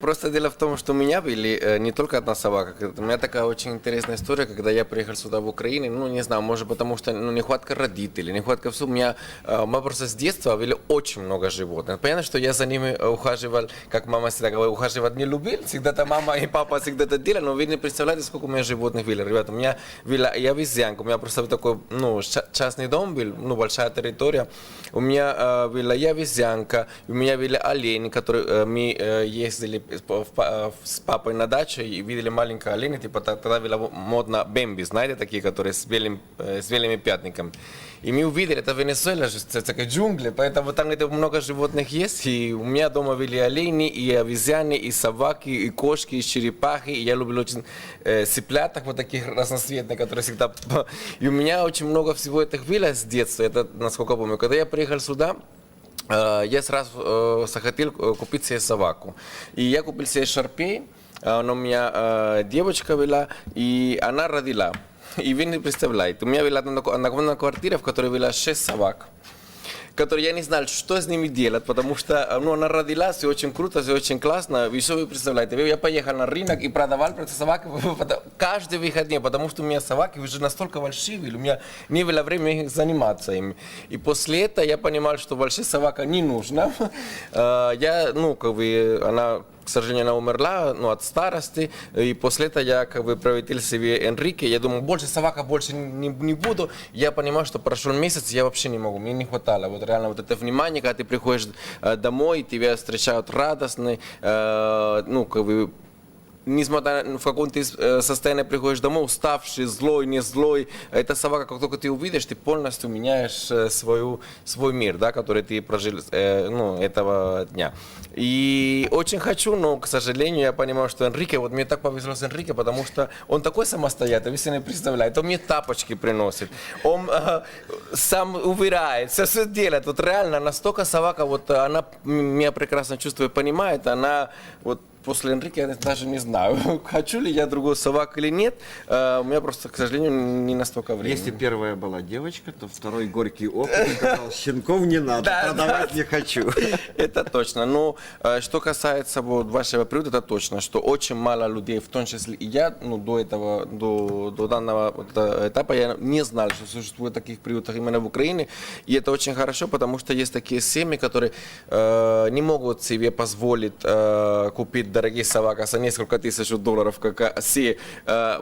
Просто дело в том, что у меня были э, не только одна собака. У меня такая очень интересная история, когда я приехал сюда в Украину, ну, не знаю, может потому что ну, нехватка родителей, нехватка всего. У меня, э, мы просто с детства вели очень много животных. Понятно, что я за ними э, ухаживал, как мама всегда говорила, ухаживать не любил. Всегда-то мама и папа всегда это делали, но вы не представляете, сколько у меня животных были. Ребята, у меня была и обезьянка, у меня просто такой, ну, частный дом был, ну, большая территория. У меня э, была и обезьянка, у меня были олени, которые э, мы э, ездили с папой на дачу и видели маленького оленя, типа тогда было модно бэмби, знаете, такие, которые с, белым, э, с белыми пятниками. И мы увидели, это Венесуэла это такая джунгли, поэтому там где много животных есть, и у меня дома были олени, и обезьяны, и собаки, и кошки, и черепахи, и я люблю очень э, цыпляток вот таких разноцветных, которые всегда... И у меня очень много всего этих было с детства, это насколько помню. Когда я приехал сюда, я сразу захотел купить себе собаку. И я купил себе шарпей, э, она у меня э, девочка была, и она родила. И вы не представляете, у меня была одна- квартира, в которой было шесть собак которые я не знал, что с ними делать, потому что э, ну, она родилась, все очень круто, все очень классно. И что вы представляете? Я поехал на рынок и продавал просто собак каждый выходные, потому что у меня собаки уже настолько большие, у меня не было времени заниматься ими. И после этого я понимал, что большая собака не нужна. Э, Я, ну, как бы, она к сожалению, она умерла ну, от старости, и после этого я как бы приобрел себе Энрике, я думаю, больше собака больше не, не буду, я понимаю, что прошел месяц, я вообще не могу, мне не хватало, вот реально вот это внимание, когда ты приходишь э, домой, тебя встречают радостный, э, ну, как бы, несмотря в каком ты э, состоянии приходишь домой, уставший, злой, не злой, эта собака, как только ты увидишь, ты полностью меняешь э, свою, свой мир, да, который ты прожил э, ну, этого дня. И очень хочу, но, к сожалению, я понимаю, что Энрике, вот мне так повезло с Энрике, потому что он такой самостоятельный, вы не представляете, он мне тапочки приносит, он э, сам убирает, все, все делает, вот реально настолько собака, вот она меня прекрасно чувствует, понимает, она вот после Энрике я даже не знаю, хочу ли я другую собаку или нет. Э, У меня просто, к сожалению, не настолько времени. Если первая была девочка, то второй горький опыт сказал, щенков не надо, Да, продавать не хочу. Это точно. Но э, что касается вот, вашего периода, это точно, что очень мало людей, в том числе и я, ну, до этого, до, до данного вот, э, этапа, я не знал, что существует таких приютов именно в Украине. И это очень хорошо, потому что есть такие семьи, которые э, не могут себе позволить э, купить дорогие собак за несколько тысяч долларов, как все э,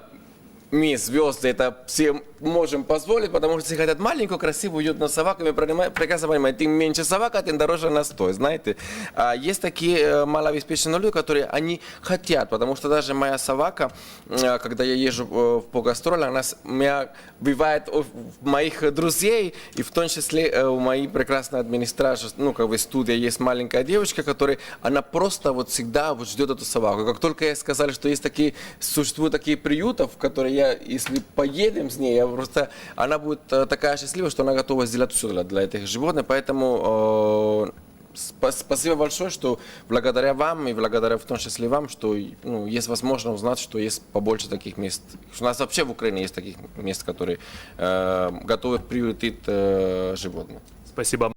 мы, звезды, это все можем позволить, потому что все хотят маленькую, красивую, уютную собаку, мы прекрасно понимаем, тем меньше собака, тем дороже она стоит, знаете. А есть такие э, малообеспеченные люди, которые, они хотят, потому что даже моя собака, э, когда я езжу э, по гастролям, она меня бывает у моих друзей, и в том числе у моей прекрасной администрации, ну, как бы студия, есть маленькая девочка, которая, она просто вот всегда вот ждет эту собаку. Как только я сказали, что есть такие, существуют такие приюты, в которые я, если поедем с ней, я просто, она будет э, такая счастлива, что она готова сделать все для, для этих животных, поэтому э, спа- спасибо большое, что благодаря вам и благодаря в том числе вам, что ну, есть возможность узнать, что есть побольше таких мест. У нас вообще в Украине есть таких мест, которые э, готовы приютить э, животных. Спасибо.